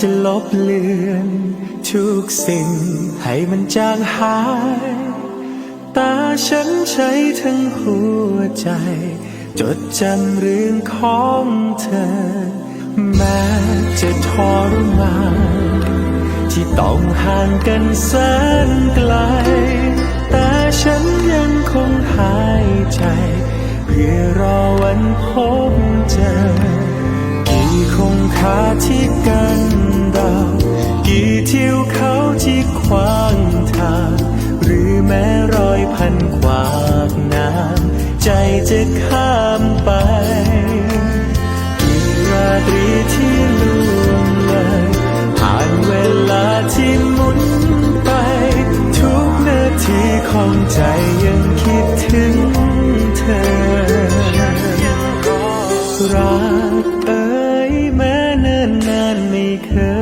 จะลบเลือน ทุกสิ่งให้มันจางหาย ตาฉันใช้ทั้งหัวใจ จดจำเรื่องของเธอ แม้จะทรมานที่ต้องห่างกันแสนไกล แต่ฉันยังคงหายใจ เพื่อรอวันพบเจอ กี่คงคาที่กัน ทิวเขาที่ขวางทาง หรือแม้รอยพันขวากน้ำใจจะข้ามไปกี่ราตรีที่ล่วงเลยผ่านเวลาที่หมุนไป ทุกนาทีของใจยังคิดถึงเธอ รักเอ่ยแม้เนิ่นนานไม่เคย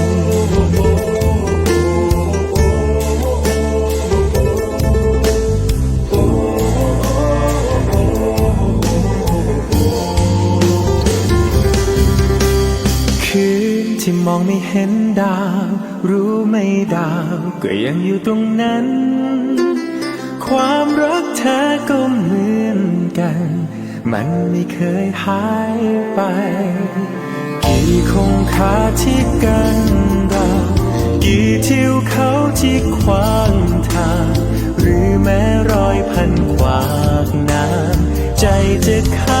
ที่มองไม่เห็นดาว รู้ไม่ดาว ก็ยังอยู่ตรงนั้น ความรักแท้ก็เหมือนกัน มันไม่เคยหายไป กี่คงคาที่กันเรากี่ทิวเขาที่ขวางทางหรือแม้รอยพันขวากน้ำใจจะขา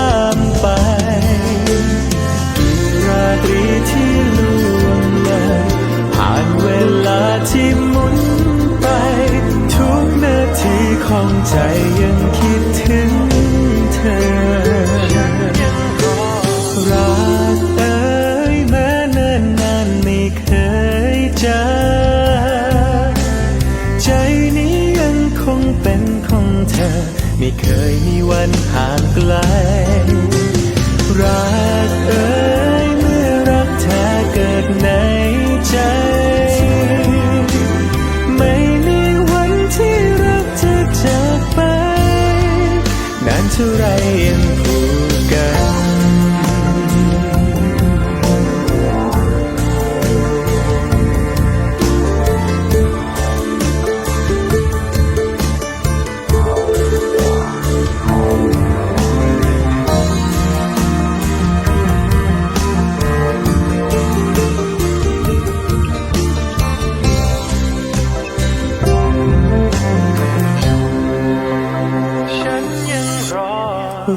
ที่หมุนไป ทุกนาทีของใจยังคิดถึงเธอ รักเอ่ยแม้นิ่นนานไม่เคยเจางใจนี้ยังคงเป็นของเธอ ไม่เคยมีวันห่างไกล รักเอ่ยเมื่อรักแท้เกิดใน นา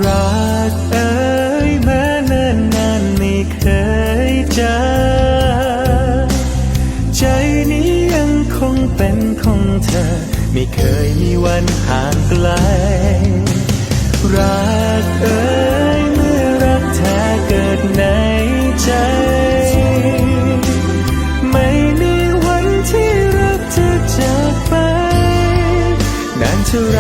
รักเอ่ยแม้เนิ่นนานไม่เคยจางใจนี้ยังคงเป็นของเธอ ไม่เคยมีวันห่างไกล รักเอ่ยเมื่อรักแท้เกิดในใจ ไม่มีวันที่รักจะจากไป นานเท่าไร